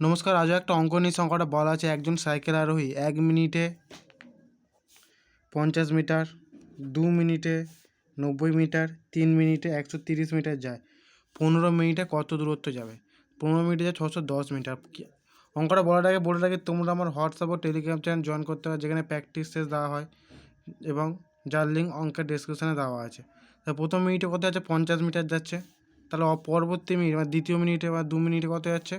নমস্কার, আজও একটা অঙ্ক নিয়ে সংখ্যাটা বলা আছে, একজন সাইকেল আরোহী এক মিনিটে পঞ্চাশ মিটার, দু মিনিটে নব্বই মিটার, তিন মিনিটে একশো তিরিশ মিটার যায়। পনেরো মিনিটে কত দূরত্ব যাবে? পনেরো মিনিটে যায় ছশো দশ মিটার। অঙ্কটা বলার আগে বলে রাখি, তোমরা আমার হোয়াটসঅ্যাপ ও টেলিগ্রাম চ্যানেল জয়েন করতে পারো, যেখানে প্র্যাকটিস টেস্ট দেওয়া হয় এবং যার লিঙ্ক অঙ্কের ডিসক্রিপশানে দেওয়া আছে। তা প্রথম মিনিটে কত যাচ্ছে? পঞ্চাশ মিটার যাচ্ছে। তাহলে পরবর্তী মিনিট বা দ্বিতীয় মিনিটে বা দু মিনিটে কত যাচ্ছে?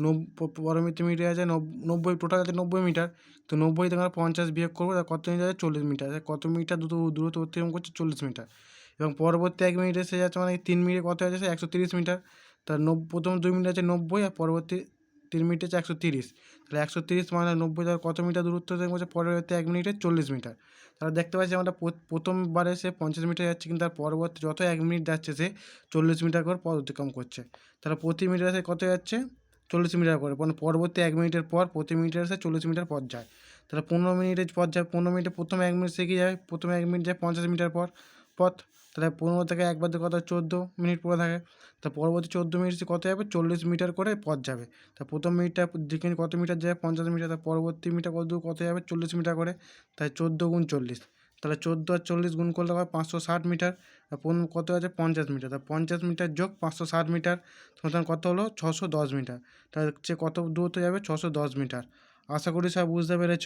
নব্বই পরবর্তী মিনিটে আছে নব- নব্বই টোটাল আছে নব্বই মিটার। তো নব্বই থেকে আমরা পঞ্চাশ বিয়োগ করব, তাহলে কত মিটার আছে? চল্লিশ মিটার। কত মিটার দ্রুত দূরত্ব অতিক্রম করছে? চল্লিশ মিটার। এবং পরবর্তী এক মিনিটে সে যাচ্ছে মানে তিন মিনিটে কত আছে সে একশো তিরিশ মিটার। তার নব, প্রথম দুই মিনিট আছে নব্বই, আর পরবর্তী তিন মিনিট আছে একশো তিরিশ। তাহলে একশো তিরিশ মানে নব্বই তার কত মিটার দূরত্ব করছে? পরবর্তী এক মিনিটে চল্লিশ মিটার। তাহলে দেখতে পাচ্ছি আমরা প্রথমবারে সে পঞ্চাশ মিটার যাচ্ছে, কিন্তু তার পরবর্তী যত এক মিনিট যাচ্ছে সে চল্লিশ মিটার করে পথ অতিক্রম করছে। তাহলে প্রতি মিটারে সে কত যাচ্ছে? চল্লিশ মিটার করে। মানে পরবর্তী এক মিনিটের পর প্রতি মিনিটে সে চল্লিশ মিটার পথ যায়। তাহলে পনেরো মিনিটের পথ যায়, পনেরো মিনিটে প্রথম এক মিনিট কি যায়? প্রথমে এক মিনিট যায় পঞ্চাশ মিটার পর, পথ। তাহলে পনেরো থেকে একবার কত চোদ্দ মিনিট পরে থাকে। তা পরবর্তী চোদ্দ মিনিট কত যাবে? চল্লিশ মিটার করে পথ যাবে। তা প্রথম মিনিটটা যেখানে কত মিটার যায়? পঞ্চাশ মিটার। তার পরবর্তী মিটার কত কত যাবে? চল্লিশ মিটার করে। তাই চোদ্দ গুণ চল্লিশ। তাহলে চোদ্দ আর চল্লিশ গুণ করলে হয় পাঁচশো ষাট মিটার পনেরো কত আছে পঞ্চাশ মিটার। তা পঞ্চাশ মিটার যোগ পাঁচশো ষাট মিটার সমান কত হলো? ছশো দশ মিটার। তাহলে হচ্ছে কত দূরত্ব যাবে? ছশো দশ মিটার। আশা করি সব বুঝতে পেরেছ।